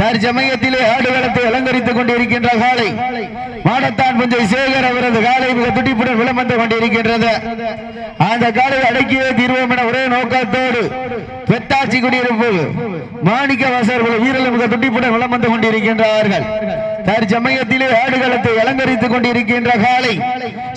தற்சமயத்திலே ஆடுகளத்தை அலங்கரித்துக் கொண்டிருக்கின்ற காலை மாடத்தான் புஞ்சை சேகர் அவரது காலை மிக துடிப்புடன் விளம் வந்து கொண்டிருக்கின்றது. அந்த காலை அடக்கியே தீர்வோம் என ஒரே நோக்கத்தோடு பெத்தாச்சி குடியிருப்பு மாணிக்க வாசர்கள் வீரர்கள் மிக துடிப்புடன் விளம் வந்து கொண்டிருக்கின்றார்கள். தற்சமயத்திலே ஆடுகளத்தை அலங்கரித்துக் கொண்டிருக்கின்ற காலை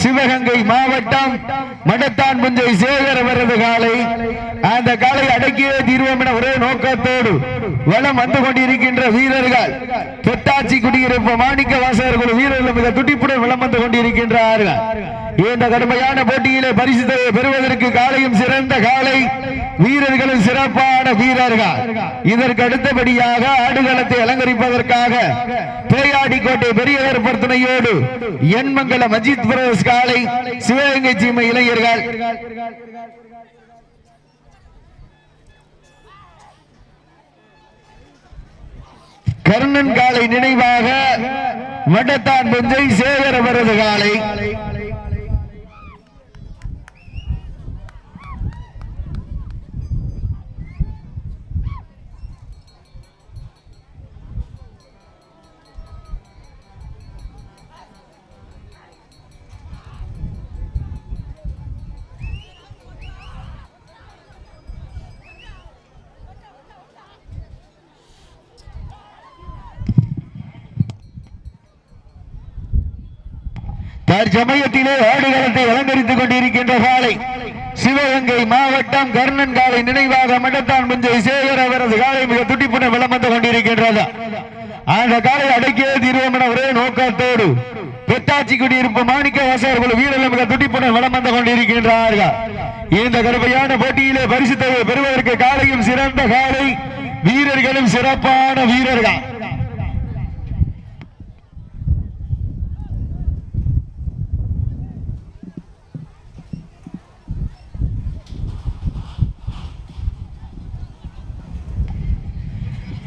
சிவகங்கை மாவட்டம் மடத்தான் புஞ்சை சேகர் அவரது காலை. அந்த காலை அடக்கியே தீர்வோம் என ஒரே நோக்கத்தோடு வளம் வந்து கொண்டிருக்கின்ற வீரர்கள். பெத்தாச்சி குடியிருப்பு மாணிக்க வாசகர்கள் வீரர்கள் மிக துடிப்புடன் வளம் வந்து கொண்டிருக்கின்றார்கள். இந்த கடுமையான போட்டியிலே பரிசுதையை பெறுவதற்கு காலையும் சிறந்த காலை. வீரர்களும் சிறப்பான வீரர்கள். இதற்கு அடுத்தபடியாக ஆடுகளத்தை அலங்கரிப்பதற்காக பேயாடிக்கோட்டை பெரியவர் துணையோடு எண்மங்கலம் அஜித் பிரதேஷ் காலை சிவகங்கை சீமை இளைஞர்கள். கர்ணன் காலை நினைவாக வடத்தான் பெஞ்சை சேகர வரது காலை. தற்சமயத்திலே ஆடுகளத்தை அலங்கரித்துக் கொண்டிருக்கின்ற காலை. சிவகங்கை மாவட்டம் கர்ணன் காலை நினைவாக மடத்தான் முஞ்சை சேகர் அவரது காலை மிக துட்டிப்புண விளம் வந்து கொண்டிருக்கின்றது. அந்த காலை அடக்கிய தீர்வோம் என ஒரே நோக்கத்தோடு பெத்தாச்சி குடியிருப்பு மாணிக்க வாசகர்கள் வீரர்கள் மிக துடிப்புடன் விளம் வந்து கொண்டிருக்கின்றார்கள். இந்த கருப்பையான போட்டியிலே பரிசு பெறுவதற்கு காலையும் சிறந்த காலை. வீரர்களும் சிறப்பான வீரர்கள்.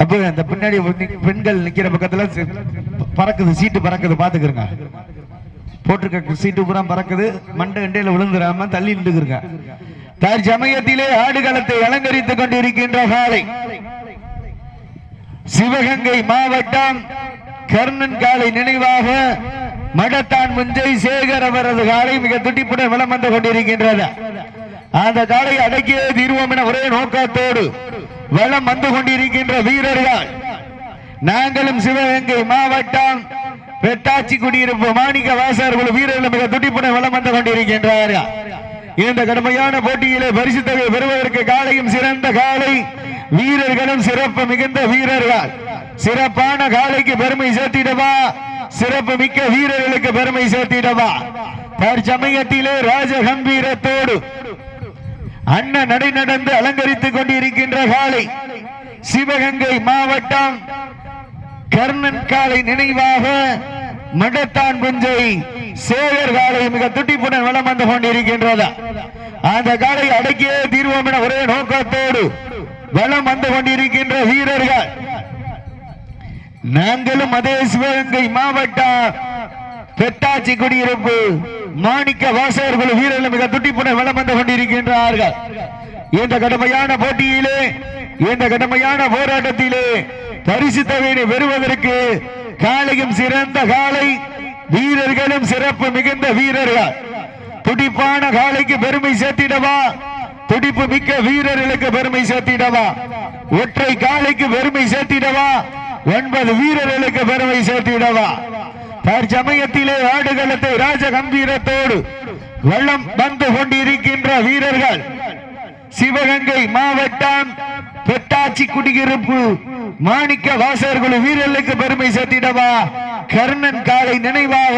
அப்ப அந்த பின்னாடி பெண்கள் நிக்கிற பக்கத்துல பறக்குது சீட்டு பறக்குது பாத்துக்கிறங்க போட்டிருக்க சீட்டு பூரா பறக்குது மண்டை இண்டையில விழுந்துடாம தள்ளி நின்றுக்கிறங்க தற்சமயத்திலே ஆடுகளத்தை அலங்கரித்துக் கொண்டிருக்கின்ற காலை. சிவகங்கை மாவட்டம் கர்ணன் காலை நினைவாக மடத்தான் முஞ்சை சேகர் அவரது காலை மிக துட்டிப்புடன் வலம் வந்து கொண்டிருக்கின்றது. அந்த காலை அடக்கியே தீர்வோம் என ஒரே நோக்கத்தோடு வலம் வந்து கொண்டிருக்கின்ற வீரர்கள். நாங்களும் சிவகங்கை மாவட்டம் பெட்டாச்சி குடியிருப்பு மாணிக்க வாசகர்கள் வீரர்கள் மிக துடிப்புடன் வலம் வந்து கொண்டிருக்கின்றார்கள். இந்த கடுமையான போட்டியிலே பரிசு தொகை பெறுவதற்கு காலையும் சிறந்த காலை வீரர்களும் சிறப்பு மிகுந்த வீரர்கள். சிறப்பான காலைக்கு பெருமை சேர்த்திடவா? சிறப்பு மிக்க வீரர்களுக்கு பெருமை சேர்த்திடவா? தற்சமயத்திலே ராஜ கம்பீரத்தோடு அண்ணன் நடை நடந்து அலங்கரித்துக் கொண்டிருக்கின்ற காலை சிவகங்கை மாவட்டம் கர்ணன் காலை நினைவாக மடத்தான் புஞ்சை சேகர் காலை மிக துட்டிப்புடன் வளம் வந்து கொண்டிருக்கின்றதா. அந்த காலை அடக்கியே தீர்வோம் என ஒரே நோக்கத்தோடு வளம் வந்து கொண்டிருக்கின்ற வீரர்கள். நாங்களும் அதே சிவகங்கை மாவட்டம் பெத்தாச்சி குடியிருப்பு மாணிக்க வாசகர்கள் வீரர்கள் மிக துட்டிப்புடன் வளம் வந்து கொண்டிருக்கின்றார்கள். இந்த கடுமையான போட்டியிலே இந்த கடுமையான போராட்டத்திலே பரிசு தொகையினை பெறுவதற்கு காலையும் சிறந்த காலை வீரர்களும் சிறப்பு மிகுந்த வீரர்கள். துடிப்பான காலைக்கு பெருமை சேர்த்திடவா? துடிப்பு மிக்க வீரர்களுக்கு பெருமை சேர்த்திடவா? ஒற்றை காலைக்கு பெருமை சேர்த்திடவா? ஒன்பது வீரர்களுக்கு பெருமை சேர்த்திடவா? தற்சமயத்திலே ஆடுகளத்தை ராஜ கம்பீரத்தோடு வெள்ளம் வந்து கொண்டிருக்கின்ற வீரர்கள் சிவகங்கை மாவட்டம் பெட்டாச்சி குடியிருப்பு மாணிக்க வாசகர்கள் வீரர்களுக்கு பெருமை சேர்த்திடவா? கர்ணன் காலை நினைவாக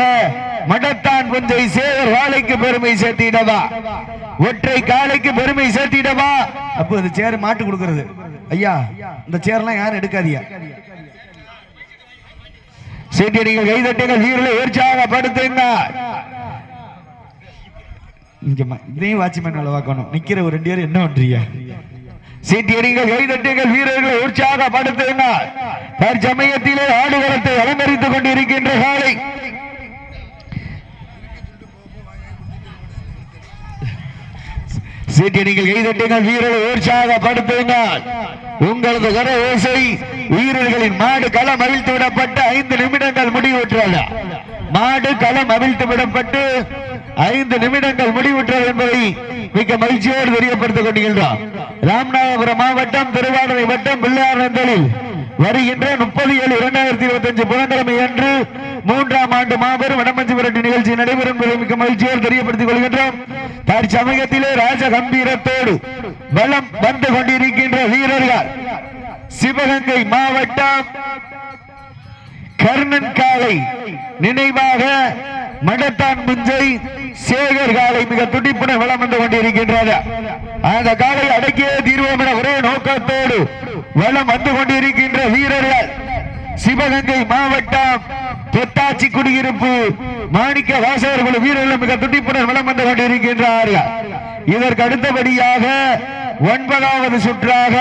மடத்தான் புஞ்சை சேவர் வாழைக்கு பெருமை சேர்த்திடவா? ஒற்றை காலைக்கு பெருமை சேர்த்திடவா? அப்போ இந்த சேர் மாட்டு கொடுக்கறது. ஐயா இந்த சேர்லாம் யாரும் எடுக்காதியா சீட்டியடிகள் கைதட்டுங்கள் வீரர்களை உற்சாகப்படுத்துங்க. இதையும் வாட்ச்மேன் அளவாக்கணும் நிக்கிற ஒரு ரெண்டு பேரும் என்ன பண்றீங்க? சீட்டியடிங்கள் கைதட்டுங்கள் வீரர்களை உற்சாகப்படுத்துங்க. தற்சமயத்திலே ஆடுகளத்தை அலங்கரித்துக் கொண்டிருக்கின்ற காலை. சீட்டியடிகள் நீங்கள் கைதட்டுங்கள் வீரரை உற்சாகப்படுத்துங்கள் உங்களது கர ஓசை வீரர்களின் மாடு களம் அவிழ்த்து விடப்பட்டு ஐந்து நிமிடங்கள் முடிவுற்றது. மாடு களம் அவிழ்த்து விடப்பட்டு ஐந்து நிமிடங்கள் முடிவுற்றது என்பதை மிக்க மகிழ்ச்சியோடு தெரியப்படுத்திக் கொண்டிருக்கிறோம் ராமநாதபுரம் மாவட்டம் திருவாரூரை வட்டம் பிள்ளையார்ந்தலில் வருகின்ற முப்பது ஏழு இரண்டாயிரத்தி இருபத்தி அஞ்சு புதன்கிழமை அன்று மூன்றாம் ஆண்டு மாபெரும் வடமஞ்சு விரட்டு நிகழ்ச்சி நடைபெறும் மிக மிக்க மகிழ்ச்சியோடு தெரியப்படுத்திக் கொள்கின்றோம். தற்சமயத்திலே ராஜ கம்பீரத்தோடு பலம் வந்து கொண்டிருக்கின்ற வீரர்கள் சிவகங்கை மாவட்டம் கர்ணன் காலை நினைவாக மடத்தான் முஞ்சை சேகர் காலை மிக துடிப்புடன் வளம் வந்து கொண்டிருக்கின்றது. அந்த காலை அடக்கிய தீர்வோம் என ஒரே நோக்கத்தோடு வளம் வந்து கொண்டிருக்கின்ற வீரர்கள் சிவகங்கை மாவட்டம் தொட்டாச்சி குடியிருப்பு மாணிக்க வாசகர்கள் வீரர்கள் மிக துடிப்புடன் வளம் வந்து கொண்டிருக்கின்றார்கள். இதற்கு அடுத்தபடியாக ஒன்பதாவது சுற்றாக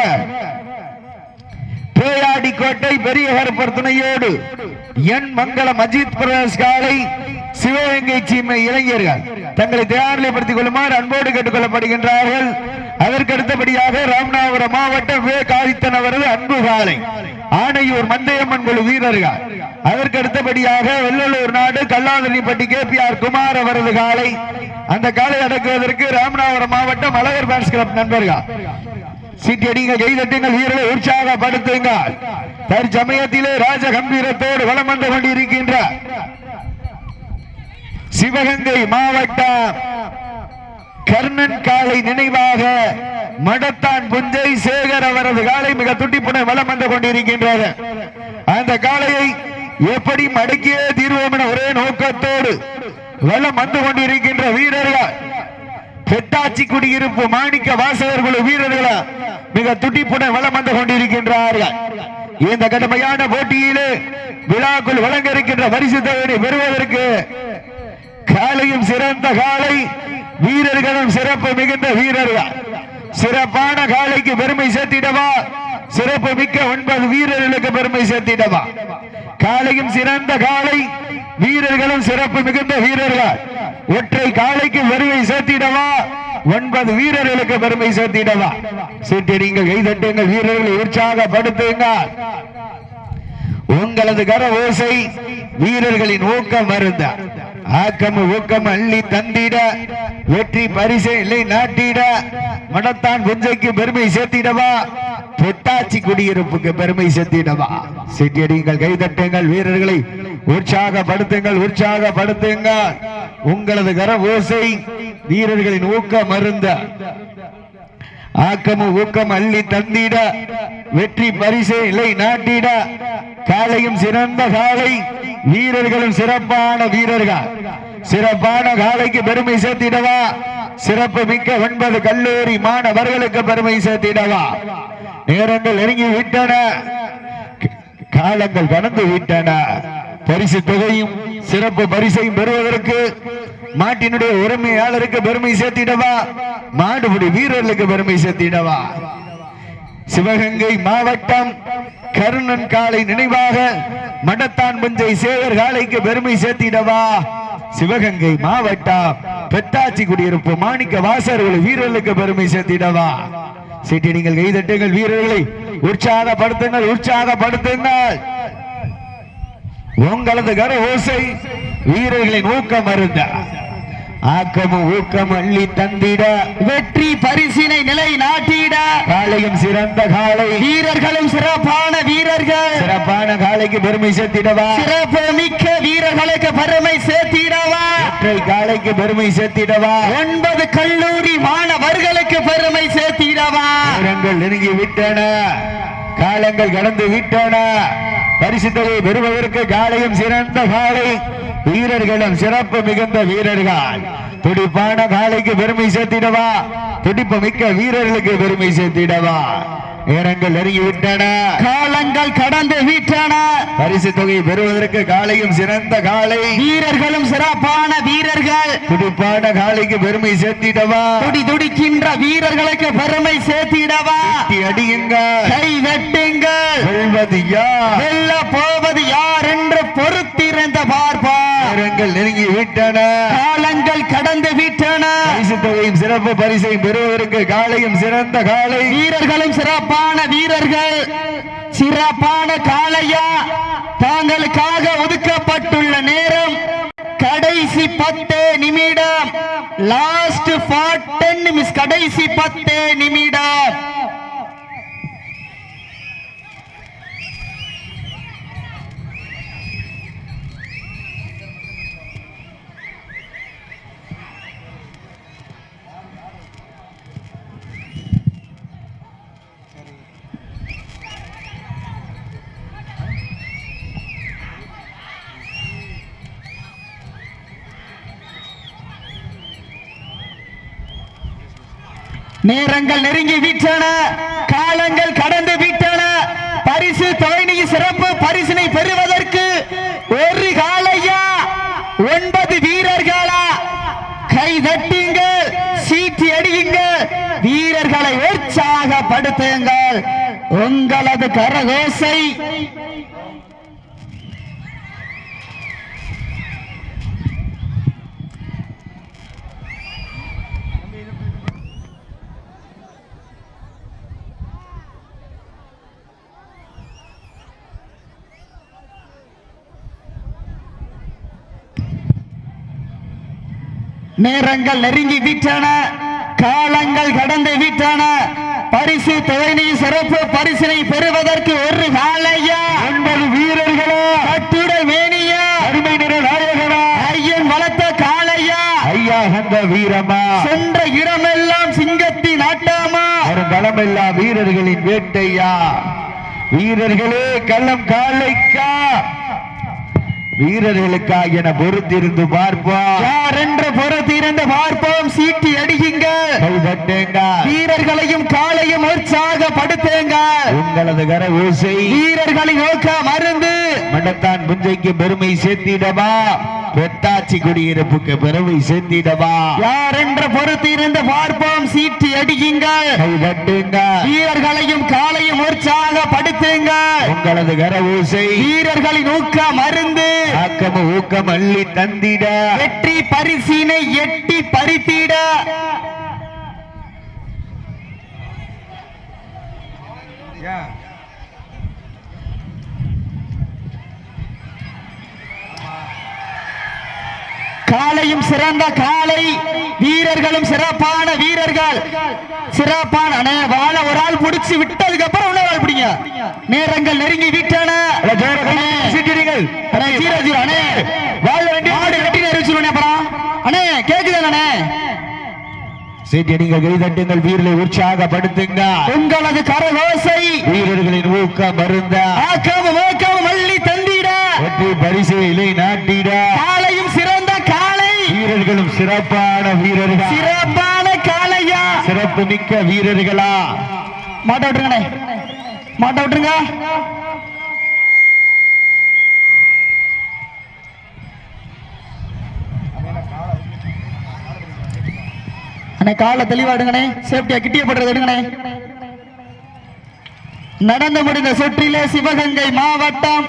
பேயாடி கோட்டை பெரிய கருப்பர் துணையோடு என் மங்களம் அஜித் பிரகாஷ் காலை சிவகங்கை சீமை இளைஞர்கள் தங்களை தயாரிப்படுத்திக் கொள்ளுமாறு அன்போடு கேட்டுக் கொள்ளப்படுகின்றார்கள். அதற்கு அடுத்தபடியாக ராமநாதபுரம் மாவட்டம் வே காதித்தன் அவரது அன்பு காலை ஆணையூர் மந்தையம்மன் குழு வீரர்கள். அதற்கு அடுத்தபடியாக வெள்ளலூர் நாடு Kallathanippatti K P R Kumar அவரது காலை. அந்த காலை அடக்குவதற்கு ராமநாதபுரம் மாவட்டம் அழகர் பேன்ஸ் கிளப் நண்பர்கள். சீட்டி அடிங்க கைதட்டுங்கள் வீரர்களை உற்சாகப்படுத்துங்க தற்சமயத்திலே ராஜ கம்பீரத்தோடு வலம் வந்து கொண்டிருக்கின்ற சிவகங்கை மாவட்டம் கர்ணன் காலை நினைவாக மடத்தான் புஞ்சை சேகர் அவரது காலை மிக துட்டிப்புடன் வளம் வந்து கொண்டிருக்கின்றார் அந்த காளையை எப்படி மடக்கியே தீர்வோம் என ஒரே நோக்கத்தோடு வலம் வந்து கொண்டிருக்கின்ற வீரர்கள்? பெட்டாச்சி குடியிருப்பு மாணிக்க வாசகர் குழு வீரர்களா? மிக துடிப்புடன் வளம் வந்து கொண்டிருக்கின்றார்கள். இந்த கடுமையான போட்டியிலே விழாக்குள் வழங்க இருக்கின்ற பரிசு தொகையை பெறுவதற்கு காலையும் சிறந்த காலை வீரர்களும் சிறப்பு மிகுந்த வீரர்கள். சிறப்பான காலைக்கு பெருமை சேர்த்திடவா? சிறப்பு மிக்க ஒன்பது வீரர்களுக்கு பெருமை சேர்த்திடவா? காலையும் சிறந்த காலை வீரர்களும் சிறப்பு மிகுந்த வீரர்கள். ஒற்றை காலைக்கு பெருமை சேர்த்திடவா? ஒன்பது வீரர்களுக்கு பெருமை சேர்த்திடவா? சீட்டடிங்கள் கைதட்டுங்கள் வீரர்களை உற்சாகப்படுத்துங்க உங்களது கர ஓசை வீரர்களின் ஊக்கம் மருந்த. ஆக்கம் ஊக்கம் அள்ளி தந்திட வெற்றி பரிசை இல்லை நாட்டிட. மடத்தான் புஞ்சைக்கு பெருமை சேர்த்திடவா? பொட்டாச்சி குடியிருப்புக்கு பெருமை சேர்த்திடவா? சிட்டியடிங்கள் கைதட்டுங்கள் வீரர்களை உற்சாகப்படுத்துங்கள் உற்சாகப்படுத்துங்கள். உங்களது கர ஓசை வீரர்களின் ஊக்கம் மருந்த ஆக்கமும் ஊக்கம் அள்ளி தந்திட வெற்றி பரிசை இல்லை நாட்டிட. காலையும் சிறந்த காலை. வீரர்களும் சிறப்பான வீரர்கள். சிறப்பான காலைக்கு பெருமை சேர்த்திடவா? சிறப்பு மிக்க ஒன்பது கல்லூரி மாணவர்களுக்கு பெருமை சேர்த்திடவா? நேரங்கள் நெருங்கி விட்டன. காலங்கள் கடந்து விட்டன. பரிசு தொகையும் சிறப்பு பரிசையும் பெறுவதற்கு மாட்டினுடைய உரிமையாளருக்கு பெருமை சேர்த்திடவா? மாடுபிடி வீரர்களுக்கு பெருமை சேர்த்திடவா? சிவகங்கை மாவட்டம் கருணன் காலை நினைவாக மடத்தான் பஞ்சை சேவர் காலைக்கு பெருமை சேர்த்திடவா? சிவகங்கை மாவட்டம் பெத்தாச்சி குடியிருப்பு மாணிக்க வாசர்கள் வீரர்களுக்கு பெருமை சேர்த்திடவா? சீட்டி நீங்கள் கைதட்டுங்கள் வீரர்களை. உற்சாகப்படுத்துங்கள் உற்சாகப்படுத்துங்கள். உங்களது கர ஓசை வீரர்களின் ஊக்கம் அருந்த. ஆக்கமும் ஊக்கம் அள்ளி தந்திட. வெற்றி பரிசினை நிலை நாட்டிட. காலையும் சிறந்த காலை. வீரர்களும் சிறப்பான வீரர்கள். சிறப்பான காலைக்கு பெருமை சேர்த்திடவா? சிறப்பு மிக்க வீரர்களுக்கு பெருமை சேர்த்திடவா? ஒற்றை காலைக்கு பெருமை சேர்த்திடவா? ஒன்பது கல்லூரி மாணவர்களுக்கு பெருமை சேர்த்திடவா? நேரங்கள் நெருங்கி விட்டன காலங்கள் கடந்து விட்டன பரிசு தொகை பெறுவதற்கு காலையும் சிறந்த காலை. வீரர்களும் சிறப்பு மிகுந்த வீரர்கள். துடிப்பான காலைக்கு பெருமை சேர்த்திடவா? துடிப்பு மிக்க வீரர்களுக்கு பெருமை சேர்த்திடவா? நேரங்கள் நெருங்கி விட்டன காலங்கள் கடந்து விட்டன. பரிசு தொகை பெறுவதற்கு காலையும் சிறந்த காலை வீரர்களும் சிறப்பான வீரர்கள். துடிப்பான காலைக்கு பெருமை சேர்த்திடவா? துடி துடிக்கின்ற வீரர்களுக்கு பெருமை சேர்த்திடவா? அடியுங்க கை வெட்டுங்கள். வெல்வது யார்? வெல்ல போவது யார் என்று பொறுத்திருந்த பார்ப்பார் நேரங்கள் நெருங்கி விட்டன. காலங்கள் கடந்து விட்டன. பரிசு தொகையும் சிறப்பு பரிசையும் பெறுவதற்கு காலையும் சிறந்த காலை. வீரர்களும் சிறப்பான வீரர்கள். சிறப்பான காளையா. தாங்களுக்காக ஒதுக்கப்பட்டுள்ள நேரம். கடைசி பத்து நிமிடம். லாஸ்ட் ஃபார் டென் நிமிஷம் கடைசி பத்து நிமிடம். நேரங்கள் நெருங்கி விட்டன காலங்கள் கடந்து விட்டன பரிசு தொகைநீ சிறப்பு பரிசினை பெறுவதற்கு ஒரு காலையா ஒன்பது வீரர்களா? கை தட்டுங்கள் சீட்டி அடியுங்கள் வீரர்களை உற்சாகப்படுத்துங்கள். உங்களது கரகோசை நேரங்கள் நெருங்கி விட்டன காலங்கள் கடந்து விட்டன. பரிசு தொகைநீ சிறப்பு பரிசினை பெறுவதற்கு ஒரு காலையா? ஒன்பது வீரர்களா. கட்டுட மேனியா? அருமை நிற நாயகனா. ஐயன் வளர்த்த காளையா? ஐயா அந்த வீரமா? சென்ற இடமெல்லாம் சிங்கத்தின் ஆட்டாமா? வருங்காலமெல்லா வீரர்களின் வேட்டையா? வீரர்களே கள்ளம் காலைக்கா வீரர்களுக்கா என பொறுத்திருந்து பார்ப்போம். யார் என்று பொறுத்திருந்து பார்ப்போம். சீட்டி அடியுங்க. கை தட்டுங்க வீரர்களையும் காளையும் உற்சாகப்படுத்துங்க உங்களது கர ஓசை. வீரர்களின் நோக்க மருந்து மண்டத்தான் புஞ்சைக்கு பெருமை சேர்த்திடவா? பெத்தாச்சி குடியிருப்புக்கு பெருமை சேர்த்திடவா? யார் என்று பொறுத்திருந்து பார்ப்போம் சீட்டி தட்டுங்க. வீரர்களையும் காளையும் உற்சாகப்படுத்துங்க உங்களது கர ஓசை வீரர்களின் ஊக்க மருந்து ஆக்கம ஊக்கம் அள்ளி தந்திட. வெற்றி பரிசினை எட்டி பறித்திட. காலையும் சிறந்த காலை வீரர்களும் சிறப்பான வீரர்கள். சிறப்பான வாழை ஒரு ஆள் முடிச்சு விட்டதுக்கு அப்புறம் ஆள் பிடிங்க. நேரங்கள் நெருங்கி விட்டன. ஜீரோ ஜீரோ அண்ணே வாழ வேண்டிய ஆடு கட்டி அறிவிச்சிருவேன் அப்புறம். அண்ணே கேக்குதா அண்ணே? சீட்டிடுங்கள் கை தட்டுங்கள் வீரர்களை உற்சாகப்படுத்துங்க. உங்களது கரகோசை வீரர்களின் ஊக்கம் மருந்த ஆக்காம மோக்காம மல்லி தந்திட. வெற்றி பரிசையிலே நாட்டிட. காலையும் சிறந்த காலை வீரர்களும் சிறப்பான வீரர்கள்? சிறப்பான காளையா? சிறப்பு மிக்க வீரர்களா? மாட்ட விட்டுருங்கண்ணே. மாட்ட விட்டுருங்க. அண்ணே காலை தெளிவாடுங்கண்ணே சேஃப்டியா கிட்டிய படுறது எடுங்கண்ணே. நடந்து முடிந்த சுற்றிலே சிவகங்கை மாவட்டம்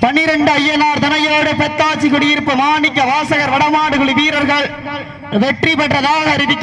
பனிரெண்டு ஐயனார் தனையோடு பெத்தாச்சி குடியிருப்பு மாணிக்க வாசகர் வடமாடுகுழி வீரர்கள் வெற்றி பெற்றதாக அறிவிக்க